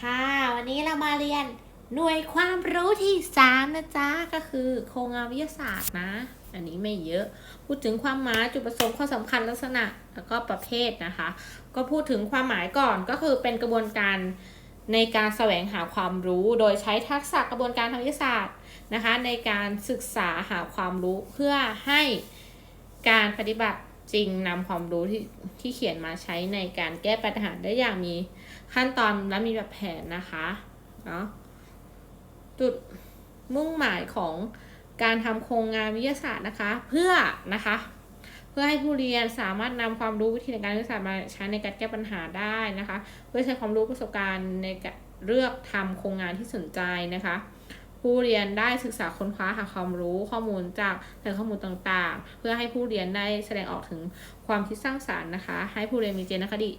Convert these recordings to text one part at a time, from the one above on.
ค่ะ วันนี้เรามาเรียนหน่วยความรู้ที่สามนะจ๊ะ ก็คือโครงงานวิทยาศาสตร์นะ อันนี้ไม่เยอะ พูดถึงความหมายจุดประสงค์ข้อสำคัญลักษณะแล้วก็ประเภทนะคะ ก็พูดถึงความหมายก่อนก็คือเป็นกระบวนการในการแสวงหาความรู้ โดยใช้ทักษะกระบวนการทางวิทยาศาสตร์นะคะ ในการศึกษาหาความรู้เพื่อให้การปฏิบัติ จริงนำความรู้ที่ที่เขียนมาใช้ในการแก้ปัญหาได้อย่างมีขั้นตอนและมีแบบแผนนะคะเนาะจุดมุ่งหมายของการทำโครงงานวิทยาศาสตร์นะคะ เพื่อนะคะ เพื่อให้ผู้เรียนสามารถนำความรู้วิธีในการวิทยาศาสตร์มาใช้ในการแก้ปัญหาได้นะคะ เพื่อใช้ความรู้ประสบการณ์ในการเลือกทำโครงงานที่สนใจนะคะ ผู้เรียนได้ศึกษาค้นคว้าหาความรู้ข้อมูลจากแหล่งข้อมูลต่างๆ เพื่อให้ผู้เรียนได้แสดงออกถึงความคิดสร้างสารรค์นะคะ ให้ผู้เรียนมีเจนคติ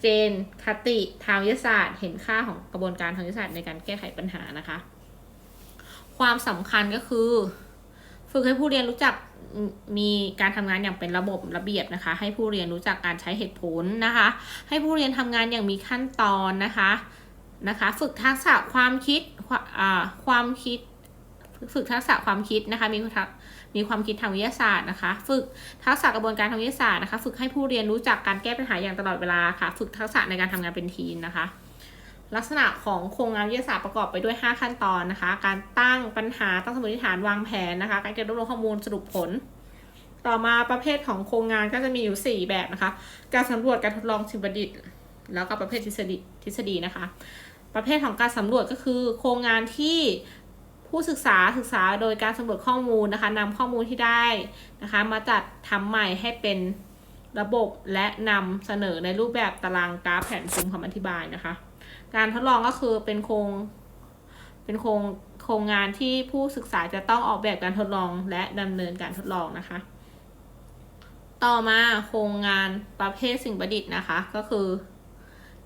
เจนคติทางวิทยาศาสตร์ เห็นค่าของกระบวนการทางวิทยาศาสตร์ในการแก้ไขปัญหานะคะ ความสำคัญก็คือ ฝึกให้ผู้เรียนรู้จักมมีการทำงานอย่างเป็นระบบระเบียบนะคะ ให้ผู้เรียนรู้จักการใช้เหตุผลนะคะ ให้ผู้เรียนทำงานอย่างมีขั้นตอนนะคะ นะคะ ฝึกทักษะความคิดความความคิด ฝึกทักษะความคิดนะคะ มีทักมีความคิดทางวิทยาศาสตร์นะคะ ฝึกทักษะกระบวนการทางวิทยาศาสตร์นะคะ ฝึกให้ผู้เรียนรู้จักการแก้ปัญหาอย่างตลอดเวลาค่ะ ฝึกทักษะในการทำงานเป็นทีมนะคะ ลักษณะของโครงงานวิทยาศาสตร์ประกอบไปด้วย 5 ขั้นตอนนะคะ การตั้งปัญหาตั้งสมมติฐานวางแผนนะคะ การเก็บรวบรวมข้อมูลสรุปผล ต่อมาประเภทของโครงงานก็จะมีอยู่ 4 แบบนะคะ การสำรวจการทดลองสิ่งประดิษฐ์ แล้วก็ประเภททฤษฎีทฤษฎีนะคะ ประเภทของการสำรวจก็คือ โครงงานที่ผู้ศึกษาศึกษาโดยการสำรวจข้อมูลนะคะนำข้อมูลที่ได้นะคะ มาจัดทำใหม่ให้เป็นระบบและนำเสนอในรูปแบบตารางกราฟแผนภูมิคำอธิบายนะคะ การทดลองก็คือเป็นโครงเป็นโครงโครงงานที่ผู้ศึกษาจะต้องออกแบบการทดลองและดำเนินการทดลองนะคะ ต่อมาโครงงานประเภทสิ่งประดิษฐ์นะคะ ก็คือ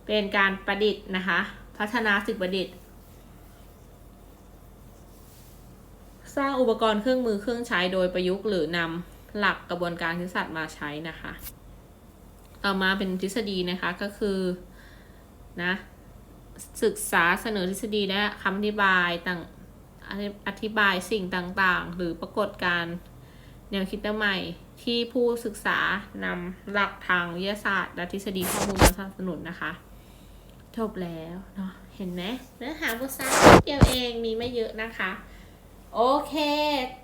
เป็นการประดิษฐ์นะคะ พัฒนาสิ่งประดิษฐ์ สร้างอุปกรณ์เครื่องมือเครื่องใช้โดยประยุกต์หรือนำหลักกระบวนการวิทยาศาสตร์มาใช้นะคะ ต่อมาเป็นทฤษฎีนะคะก็คือนะศึกษาเสนอทฤษฎีและคำอธิบายต่างอธิบายสิ่งต่างๆ หรือปรากฏการณ์แนวคิดใหม่ที่ผู้ศึกษานำหลักทางวิทยาศาสตร์ และทฤษฎีข้อมูลมาสนับสนุนนะคะ จบแล้วเนาะเห็นไหมเนื้อหาบทสั้นเดียวเองมีไม่เยอะนะคะ โอเค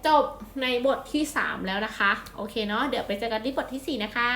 จบในบทที่ 3 แล้วนะคะ โอเคเนาะเดี๋ยวไปเจอกันที่บทที่ 4 นะคะ